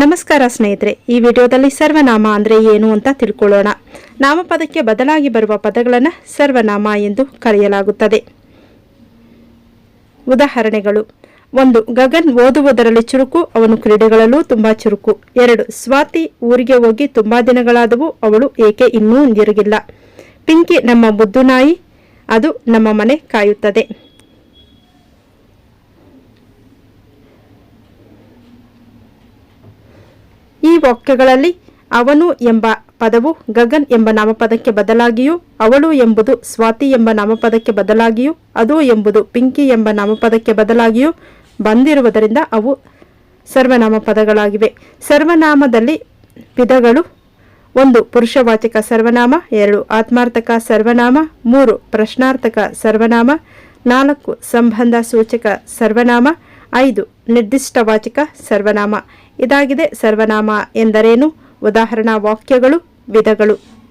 ನಮಸ್ಕಾರ ಸ್ನೇಹಿತರೆ, ಈ ವಿಡಿಯೋದಲ್ಲಿ ಸರ್ವನಾಮ ಅಂದರೆ ಏನು ಅಂತ ತಿಳ್ಕೊಳ್ಳೋಣ. ನಾಮಪದಕ್ಕೆ ಬದಲಾಗಿ ಬರುವ ಪದಗಳನ್ನು ಸರ್ವನಾಮ ಎಂದು ಕರೆಯಲಾಗುತ್ತದೆ. ಉದಾಹರಣೆಗಳು, ಒಂದು, ಗಗನ್ ಓದುವುದರಲ್ಲಿ ಚುರುಕು, ಅವನು ಕ್ರೀಡೆಗಳಲ್ಲೂ ತುಂಬ ಚುರುಕು. ಎರಡು, ಸ್ವಾತಿ ಊರಿಗೆ ಹೋಗಿ ತುಂಬ ದಿನಗಳಾದವು, ಅವಳು ಏಕೆ ಇನ್ನೂ ಹಿಂದಿರುಗಿಲ್ಲ. ಪಿಂಕಿ, ನಮ್ಮ ಬುದ್ದು ನಾಯಿ, ಅದು ನಮ್ಮ ಮನೆ ಕಾಯುತ್ತದೆ ಈ ವಾಕ್ಯಗಳಲ್ಲಿ ಅವನು ಎಂಬ ಪದವು ಗಗನ್ ಎಂಬ ನಾಮಪದಕ್ಕೆ ಬದಲಾಗಿಯೂ ಅವಳು ಎಂಬುದು ಸ್ವಾತಿ ಎಂಬ ನಾಮಪದಕ್ಕೆ ಬದಲಾಗಿಯೂ ಅದು ಎಂಬುದು ಪಿಂಕಿ ಎಂಬ ನಾಮಪದಕ್ಕೆ ಬದಲಾಗಿಯೂ ಬಂದಿರುವುದರಿಂದ ಅವು ಸರ್ವನಾಮ ಪದಗಳಾಗಿವೆ ಸರ್ವನಾಮದಲ್ಲಿ ವಿಧಗಳು ಒಂದು, ಪುರುಷವಾಚಕ ಸರ್ವನಾಮ, ಎರಡು, ಆತ್ಮಾರ್ಥಕ ಸರ್ವನಾಮ, ಮೂರು, ಪ್ರಶ್ನಾರ್ಥಕ ಸರ್ವನಾಮ, ನಾಲ್ಕು, ಸಂಬಂಧ ಸೂಚಕ ಸರ್ವನಾಮ, ಐದು ನಿರ್ದಿಷ್ಟವಾಚಕ ಸರ್ವನಾಮ. ಇದಾಗಿದೆ ಸರ್ವನಾಮ ಎಂದರೇನು? ಉದಾಹರಣಾ ವಾಕ್ಯಗಳು ವಿಧಗಳು.